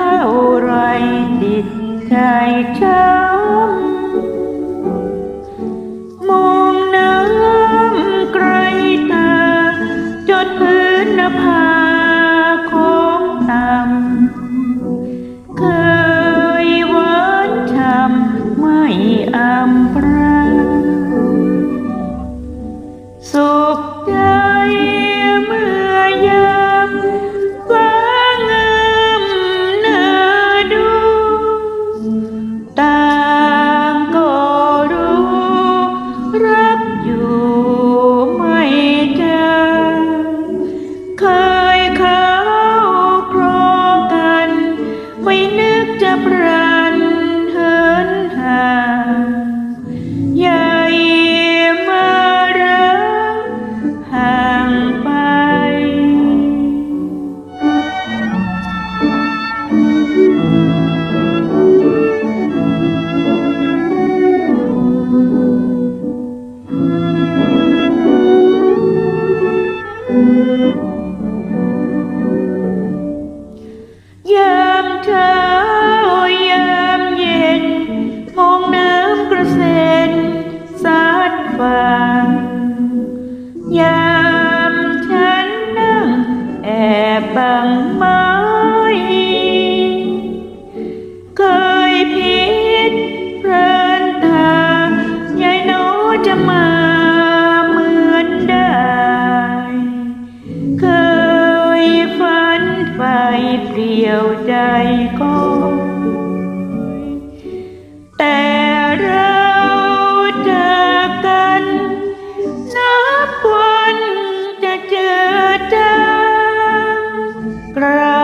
เท่าไรจิตใจช้ำมองน้ำไกลตาจดพื้นนภาของต่ำเคยหวานช้ำไม่อำปรางสุขใจ ฟัง ยามฉันนั่งแอบบังไม้เคยผิดเพลินตายายโนจะมาเหมือนได้ เคยฝันไปเปลี่ยวใจก็แต่ กรา